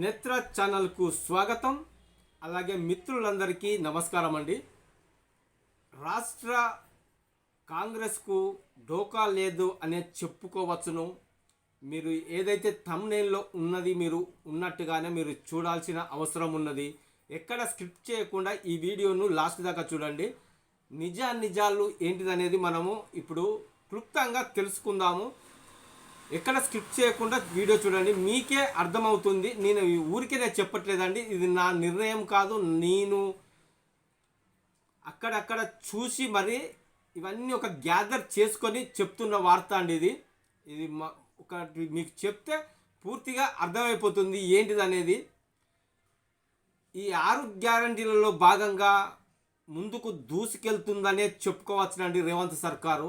నేత్ర ఛానల్కు స్వాగతం. అలాగే మిత్రులందరికీ నమస్కారం అండి. రాష్ట్ర కాంగ్రెస్కు డోకా లేదు అనే చెప్పుకోవచ్చును. మీరు ఏదైతే తమ్నేల్లో ఉన్నది మీరు ఉన్నట్టుగానే మీరు చూడాల్సిన అవసరం ఉన్నది. ఎక్కడ స్క్రిప్ట్ చేయకుండా ఈ వీడియోను లాస్ట్ దాకా చూడండి. నిజా నిజాలు ఏంటిదనేది మనము ఇప్పుడు క్లుప్తంగా తెలుసుకుందాము. ఎక్కడ స్కిప్ చేయకుండా వీడియో చూడండి. మీకే అర్థమవుతుంది. నేను ఊరికే నేను చెప్పట్లేదండి. ఇది నా నిర్ణయం కాదు. నేను అక్కడక్కడ చూసి మరి ఇవన్నీ ఒక గ్యాదర్ చేసుకొని చెప్తున్న వార్త అండి ఇది. ఇది ఒకటి ఒక మీకు చెప్తే పూర్తిగా అర్థమైపోతుంది ఏంటిది అనేది ఈ ఆరు గ్యారంటీలలో భాగంగా ముందుకు దూసుకెళ్తుందనే చెప్పుకోవచ్చునండి రేవంత్ సర్కారు.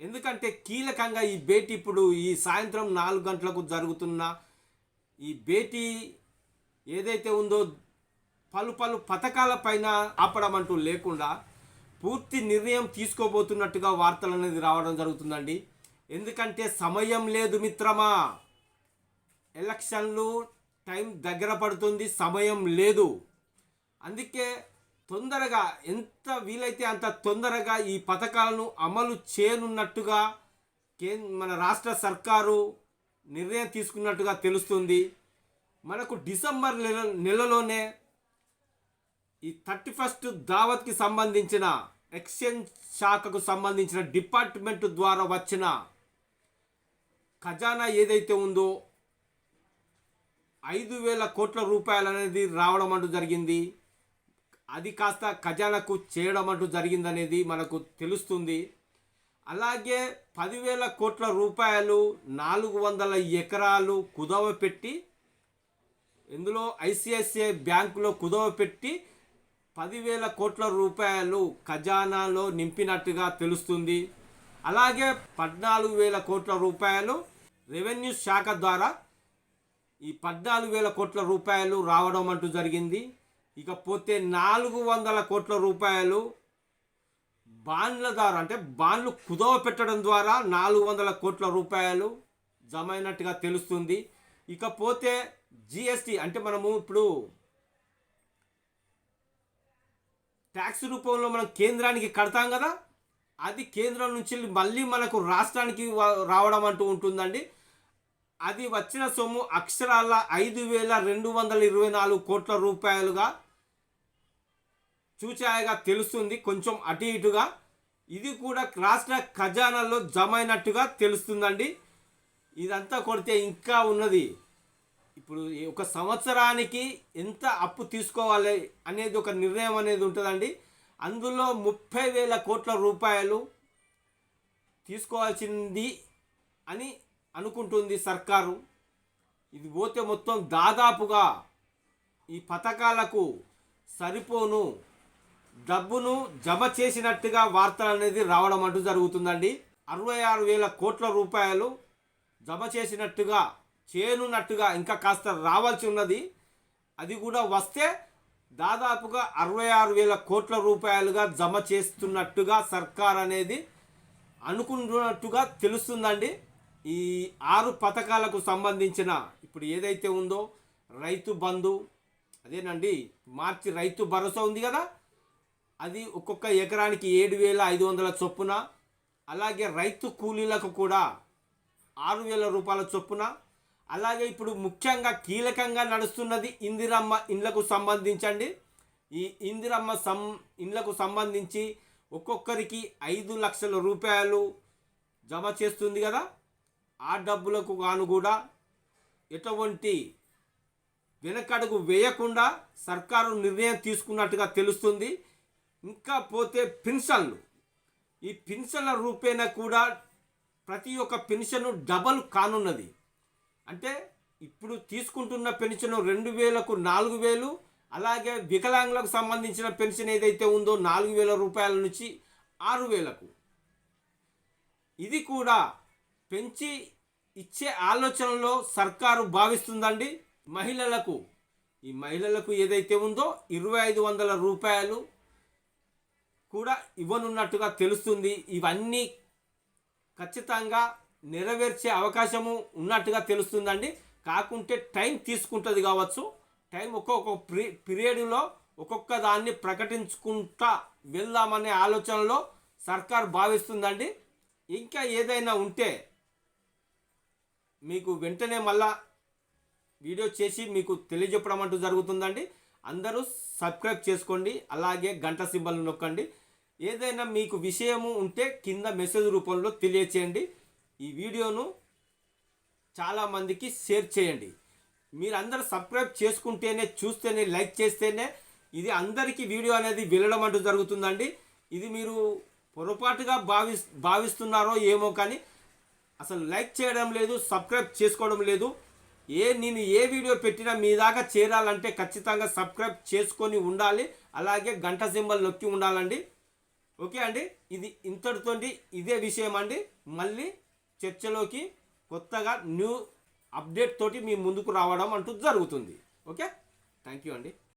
ఎందుకంటే కీలకంగా ఈ భేటీ ఇప్పుడు ఈ సాయంత్రం నాలుగు గంటలకు జరుగుతున్న ఈ భేటీ ఏదైతే ఉందో పలు పలు పథకాల పైన ఆపడం అంటూ లేకుండా పూర్తి నిర్ణయం తీసుకోబోతున్నట్టుగా వార్తలు అనేది రావడం జరుగుతుందండి. ఎందుకంటే సమయం లేదు మిత్రమా. ఎలక్షన్లు టైం దగ్గర పడుతుంది సమయం లేదు. అందుకే తొందరగా ఎంత వీలైతే అంత తొందరగా ఈ పథకాలను అమలు చేయనున్నట్టుగా కే మన రాష్ట్ర సర్కారు నిర్ణయం తీసుకున్నట్టుగా తెలుస్తుంది. మనకు డిసెంబర్ నెల నెలలోనే ఈ థర్టీ ఫస్ట్ దావత్కి సంబంధించిన ఎక్స్చేంజ్ శాఖకు సంబంధించిన డిపార్ట్మెంట్ ద్వారా వచ్చిన ఖజానా ఏదైతే ఉందో ఐదు వేల కోట్ల రూపాయలు అనేది రావడం అంటూ జరిగింది. అది కాస్త ఖజానాకు చేయడం అంటూ జరిగిందనేది మనకు తెలుస్తుంది. అలాగే పదివేల కోట్ల రూపాయలు నాలుగు వందల ఎకరాలు కుదవ పెట్టి ఇందులో ఐసిఐసిఐ బ్యాంకులో కుదవ పెట్టి పదివేల కోట్ల రూపాయలు ఖజానాలో నింపినట్టుగా తెలుస్తుంది. అలాగే పద్నాలుగు వేల కోట్ల రూపాయలు రెవెన్యూ శాఖ ద్వారా ఈ పద్నాలుగు వేల కోట్ల రూపాయలు రావడం అంటూ జరిగింది. ఇకపోతే నాలుగు వందల కోట్ల రూపాయలు బాండ్ల ద్వారా అంటే బాండ్లు కుదవ పెట్టడం ద్వారా నాలుగు వందల కోట్ల రూపాయలు జమ అయినట్టుగా తెలుస్తుంది. ఇకపోతే జిఎస్టి అంటే మనము ఇప్పుడు ట్యాక్స్ రూపంలో మనం కేంద్రానికి కడతాం కదా అది కేంద్రం నుంచి మళ్ళీ మనకు రాష్ట్రానికి రావడం అంటూ ఉంటుందండి. అది వచ్చిన సొమ్ము అక్షరాల ఐదు వేల రెండు వందల ఇరవై నాలుగు కోట్ల రూపాయలుగా చూచాయగా తెలుస్తుంది కొంచెం అటు ఇటుగా. ఇది కూడా రాష్ట్ర ఖజానాలో జమ అయినట్టుగా తెలుస్తుందండి. ఇదంతా కొడితే ఇంకా ఉన్నది. ఇప్పుడు ఒక సంవత్సరానికి ఎంత అప్పు తీసుకోవాలి అనేది ఒక నిర్ణయం అనేది ఉంటుందండి. అందులో ముప్పై వేల కోట్ల రూపాయలు తీసుకోవాల్సింది అని అనుకుంటుంది సర్కారు. ఇది పోతే మొత్తం దాదాపుగా ఈ పథకాలకు సరిపోను. డబ్బును జమ చేసినట్టుగా వార్తలు అనేది రావడం అంటూ జరుగుతుందండి. అరవై ఆరు వేల కోట్ల రూపాయలు జమ చేసినట్టుగా చేయనున్నట్టుగా ఇంకా కాస్త రావాల్సి ఉన్నది. అది కూడా వస్తే దాదాపుగా అరవై ఆరు వేల కోట్ల రూపాయలుగా జమ చేస్తున్నట్టుగా సర్కార్ అనేది అనుకుంటున్నట్టుగా తెలుస్తుందండి. ఈ ఆరు పథకాలకు సంబంధించిన ఇప్పుడు ఏదైతే ఉందో రైతు బంధు అదేనండి మార్చి రైతు భరోసా ఉంది కదా అది ఒక్కొక్క ఎకరానికి ఏడు వేల ఐదు వందల చొప్పున అలాగే రైతు కూలీలకు కూడా ఆరు వేల రూపాయల చొప్పున అలాగే ఇప్పుడు ముఖ్యంగా కీలకంగా నడుస్తున్నది ఇందిరమ్మ ఇండ్లకు సంబంధించండి. ఈ ఇందిరమ్మ సం ఇండ్లకు సంబంధించి ఒక్కొక్కరికి ఐదు లక్షల రూపాయలు జమ చేస్తుంది కదా. ఆ డబ్బులకు గాను కూడా ఎటువంటి వెనకడుగు వేయకుండా సర్కారు నిర్ణయం తీసుకున్నట్టుగా తెలుస్తుంది. ఇంకా పోతే పెన్షన్లు ఈ పెన్షన్ల రూపేణా కూడా ప్రతి ఒక్క పెన్షన్ డబల్ కానున్నది. అంటే ఇప్పుడు తీసుకుంటున్న పెన్షన్ రెండు వేలకు నాలుగు వేలు అలాగే వికలాంగులకు సంబంధించిన పెన్షన్ ఏదైతే ఉందో నాలుగు వేల రూపాయల నుంచి ఆరు వేలకు. ఇది కూడా పెంచి ఇచ్చే ఆలోచనలో సర్కారు భావిస్తుందండి. మహిళలకు ఈ మహిళలకు ఏదైతే ఉందో ఇరవై ఐదు వందల రూపాయలు కూడా ఇవ్వనున్నట్టుగా తెలుస్తుంది. ఇవన్నీ ఖచ్చితంగా నెరవేర్చే అవకాశము ఉన్నట్టుగా తెలుస్తుందండి. కాకుంటే టైం తీసుకుంటుంది కావచ్చు. టైం ఒక్కొక్క ప్రి పీరియడ్లో ఒక్కొక్క దాన్ని ప్రకటించుకుంటా వెళ్దామనే ఆలోచనలో సర్కార్ భావిస్తుందండి. ఇంకా ఏదైనా ఉంటే మీకు వెంటనే మళ్ళా వీడియో చేసి మీకు తెలియజెప్పడం అంటూ జరుగుతుందండి. అందరూ సబ్స్క్రైబ్ చేసుకోండి అలాగే గంట సింబల్ నొక్కండి. ఏదైనా మీకు విషయము ఉంటే కింద మెసేజ్ రూపంలో తెలియచేయండి. ఈ వీడియోను చాలామందికి షేర్ చేయండి. మీరు అందరూ సబ్స్క్రైబ్ చేసుకుంటేనే చూస్తేనే లైక్ చేస్తేనే ఇది అందరికీ వీడియో అనేది వెళ్ళడం అంటూ జరుగుతుందండి. ఇది మీరు పొరపాటుగా భావి భావిస్తున్నారో ఏమో కానీ అసలు లైక్ చేయడం లేదు సబ్స్క్రైబ్ చేసుకోవడం లేదు. ఏ నేను ఏ వీడియో పెట్టినా మీ దాకా చేరాలంటే ఖచ్చితంగా సబ్స్క్రైబ్ చేసుకొని ఉండాలి. అలాగే గంట సింబల్ నొక్కి ఉండాలండి. ఓకే అండి? ఇది ఇంతటితోటి ఇదే విషయం అండి. మళ్ళీ చర్చలోకి కొత్తగా న్యూ అప్డేట్ తోటి మీ ముందుకు రావడం అంటూ జరుగుతుంది. ఓకే? థ్యాంక్ యూ అండి.